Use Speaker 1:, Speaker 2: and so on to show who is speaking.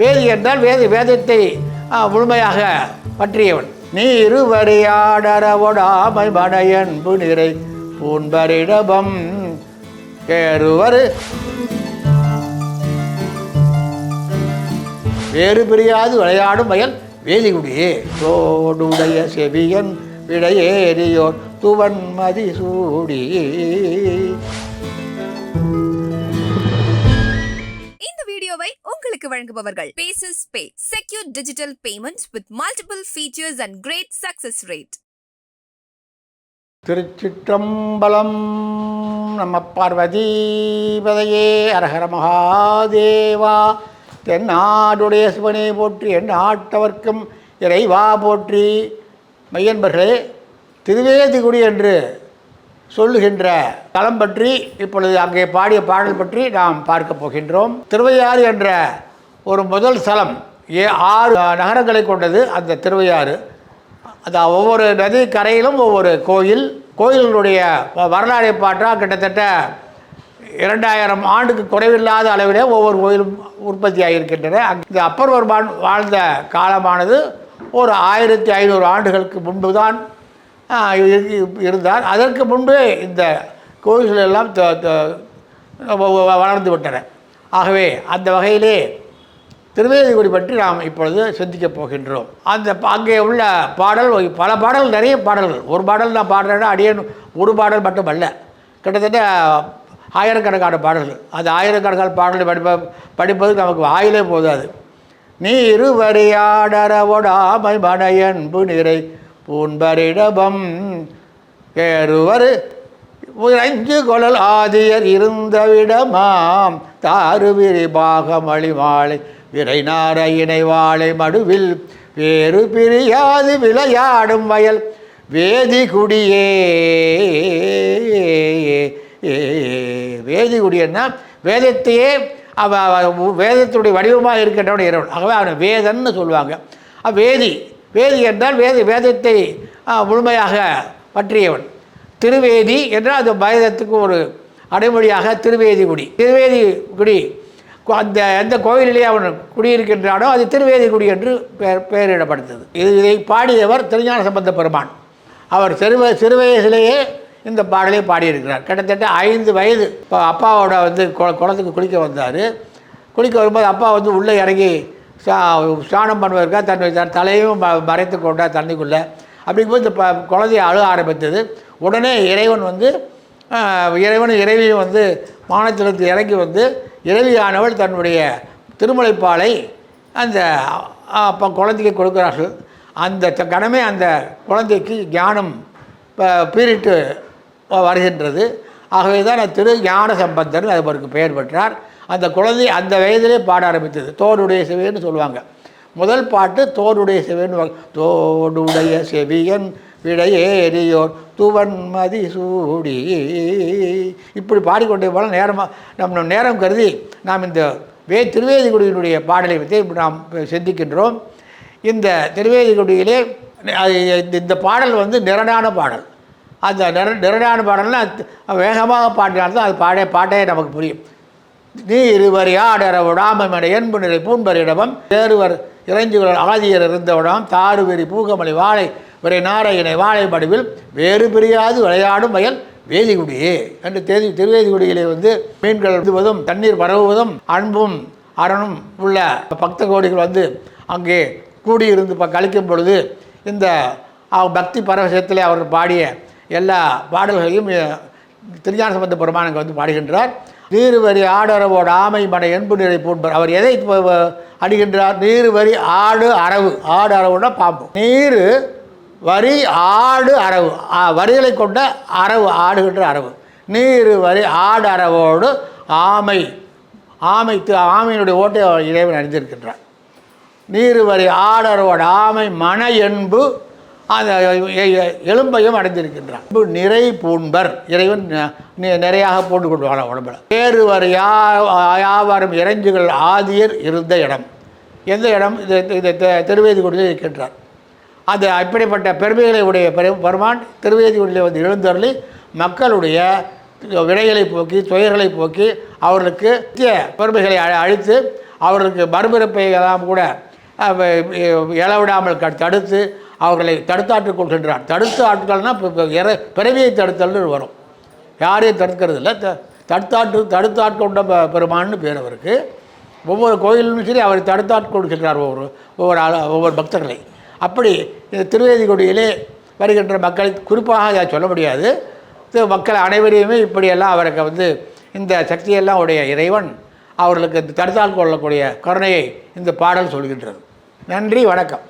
Speaker 1: வேதி என்றால் வேதி வேதத்தை முழுமையாக பற்றியவன். நீ இருவரியாடரவொடாமை மடையன்பு நிறை பூன்பரிடபம் கேறுவர். வேறு பிரியாது விளையாடும் வயல் வேதிகுடியே தோடுடைய செவியன் விடையேறியோர் துவன் மதிசூடி
Speaker 2: வழங்குபவர்கள். Paces Pay secure digital payments with multiple features and great success rate
Speaker 1: திருச்சிற்றம்பலம் நம்ம பார்வதிபதையே. அரஹர மகாதேவா தென்னாடுடைய சிவனை போற்றி என் ஆட்டவர்க்கும் இறைவா போற்றி. மையன்பர்களே திருவேதிகுடி என்று சொல்லுகின்ற தலம் பற்றி இப்பொழுது அங்கே பாடிய பாடல் பற்றி நாம் பார்க்க போகின்றோம். திருவையாறு என்ற ஒரு முதல் ஸ்தலம் ஏ ஆறு நகரங்களை கொண்டது அந்த திருவையாறு. அது ஒவ்வொரு நதி கரையிலும் ஒவ்வொரு கோயில் கோயில்களுடைய வ- வரலாறை பார்த்தா கிட்டத்தட்ட இரண்டாயிரம் ஆண்டுக்கு குறைவில்லாத அளவிலே ஒவ்வொரு கோயிலும் உற்பத்தி ஆகியிருக்கின்றன. அங்க- இந்த அப்பர்வர்மான் வாழ்ந்த காலமானது ஒரு ஆயிரத்தி ஐநூறு ஆண்டுகளுக்கு முன்பு தான் இருந்தார். அதற்கு முன்பே இந்த கோயில்கள் எல்லாம் த- வளர்ந்து விட்டன. ஆகவே அந்த வகையிலே திருவேதிகுடி பற்றி நாம் இப்பொழுது சிந்திக்கப் போகின்றோம். அந்த அங்கே உள்ள பாடல் பல பாடல் நிறைய பாடல்கள். ஒரு பாடல் நான் பாடுறேன்னா அடியேன் ஒரு பாடல் மட்டும் அல்ல கிட்டத்தட்ட ஆயிரக்கணக்கான பாடல்கள். அந்த ஆயிரக்கணக்கான பாடல்கள் படிப்ப படிப்பது நமக்கு வாயிலே போதாது. நீ இருவரியாடரவொடாமை மனையன்பு நிறை பூன்பரிடபம் ஏறுவர். உறைஞ்சு கொழல் ஆதியர் இருந்தவிடமாம். தாருவிரி பாகமளி மாலை விரை நாரையினை வாழை மடுவில் வேறு பிரியாது விளையாடும் வயல். வேதிகுடியே வேதிகுடியன்னா வேதத்தையே அவ வேதத்துடைய வடிவமாக இருக்கின்றவன் இறைவன். ஆகவே அவனை வேதன்னு சொல்லுவாங்க. வேதி வேதி என்றால் வேத வேதத்தை முழுமையாக பற்றியவன். திருவேதி என்றால் அது வேதத்துக்கு ஒரு அடைமொழியாக திருவேதிகுடி திருவேதி குடி அந்த எந்த கோயிலிலே அவன் குடியிருக்கின்றானோ அது திருவேதிகுடி என்று பெயர் பெயரிடப்படுத்தது. இது இதை பாடியவர் திருஞான சம்பந்த பெருமான். அவர் சிறுவ வய- சிறு இந்த பாடலை பாடியிருக்கிறார். கிட்டத்தட்ட ஐந்து வயது இப்போ அப்பாவோட வந்து கு- குளத்துக்கு குளிக்க வந்தார். குளிக்க வரும்போது அப்பா வந்து உள்ளே இறங்கி சா ஸ்நானம் பண்ணுவதற்காக தன்னுடைய தன் தலையும் ம- மறைத்து கொண்டார் தண்ணிக்குள்ளே. அப்படிங்கும்போது இந்த ப குழந்தைய அழுக ஆரம்பித்தது. உடனே இறைவன் வந்து இறைவன் இறைவனும் இறைவியும் வந்து மானத்திலிருந்து இறங்கி வந்து இறைவியானவள் தன்னுடைய திருமலைப்பாலை அந்த அப்போ குழந்தைக்கு கொடுக்கிறார்கள். அந்த த- கணமே அந்த குழந்தைக்கு ஞானம் பீரிட்டு வருகின்றது. ஆகவே தான் திரு ஞான சம்பந்தர் அது அவருக்கு பெயர் பெற்றார். அந்த குழந்தை அந்த வயதிலே பாட ஆரம்பித்தது. தோடுடைய செவியன்னு சொல்லுவாங்க. முதல் பாட்டு தோடுடைய செவியன் தோடுடைய செவியன் விடையேறியோர் துவன் மதிசூடி இப்படி பாடிக்கொண்டே போல நேரமாக நம்ம நேரம் கருதி நாம் இந்த வே திருவேதிகுடியினுடைய பாடலை பற்றி இப்படி நாம் சிந்திக்கின்றோம். இந்த திருவேதிகுடியிலே இந்த- இந்த பாடல் வந்து நிரடான பாடல். அந்த நிர நிரடான பாடல்னால் வேகமாக பாடினால்தான் அது பாடே பாட்டே நமக்கு புரியும். நீ இருவர் யாடர விடாமட என்பு நிறை பூண்பரிடமும் தேறுவர் இறைஞ்சுகள் ஆதியர் இருந்தவிடம் தாறுவெறி பூகமலை வாழை வரை நாரையினை வாழை வேறு பிரியாது விளையாடும் வயல் வேதிகுடியே என்று தேதி திருவேதிகுடியிலே வந்து மீன்கள் எழுதுவதும் தண்ணீர் பரவுவதும் அன்பும் அரணும் உள்ள பக்த கோடிகள் வந்து அங்கே கூடியிருந்து ப கழிக்கும் பொழுது இந்த பக்தி பரவசத்தில் அவர் பாடிய எல்லா பாடல்களையும் திருஞான சம்பந்த பெருமானங்கள் அங்கே வந்து பாடுகின்றார். நீர்வரி ஆடரவோட ஆமை மனை என்பு நிறை போன்பர் அவர் எதை ப- ப- அடிகின்றார் நீர்வரி ஆடு அரவு. ஆடு அரவுனா பாம்பு. நீர் வரி ஆடு அரவு. வரிகளை கொண்ட அரவு ஆடுகின்ற அரவு. நீர் வரி ஆடு அரவோடு ஆமை. ஆமை ஆமையினுடைய ஓட்டை இறைவன் அணிந்திருக்கின்றார் நீர் வரி ஆடரோட ஆமை மன என்பு அந்த எலும்பையும் அடைந்திருக்கின்றான் நிறை பூண்பர். இறைவன் நிறையாக போட்டு கொண்டு உடம்புல. வேறு வரி யா யாவரும் இறைஞ்சுகள் ஆதியர் இருந்த இடம். எந்த இடம்? இது இது தெ- இருக்கின்றார். அது அப்படிப்பட்ட பெருமைகளை உடைய பெரு பெருமான் திருவேதிக்குடியில் வந்து எழுந்தருளி மக்களுடைய விடைகளை போக்கி துயர்களை போக்கி அவர்களுக்கு நித்திய பெருமைகளை அழ- அழித்து அவர்களுக்கு மறுபிறப்பை எல்லாம் கூட இழவிடாமல் இளவிடாமல் க- தடுத்து அவர்களை தடுத்தாற்றுக் கொள்கின்றார். தடுத்து ஆட்கள்னால் இப்போ இற பிறவியை தடுத்தல்னு வரும். யாரையும் தடுக்கிறது இல்லை த தடுத்தாற்று தடுத்தாட்கொண்ட ப- பெருமான்னு பேர் அவருக்கு. ஒவ்வொரு கோயிலும் சரி அவரை தடுத்தாட்கொள்கின்றார் ஒவ்வொரு ஒவ்வொரு ஆள் ஒவ்வொரு பக்தர்களை. அப்படி இந்த திருவேதிக்குடியிலே வருகின்ற மக்களை குறிப்பாக அதை சொல்ல முடியாது. மக்கள் அனைவரையுமே இப்படியெல்லாம் அவருக்கு வந்து இந்த சக்தியெல்லாம் உடைய இறைவன் அவர்களுக்கு தடுத்தால் கொள்ளக்கூடிய கருணையை இந்த பாடல் சொல்கின்றது. நன்றி வணக்கம்.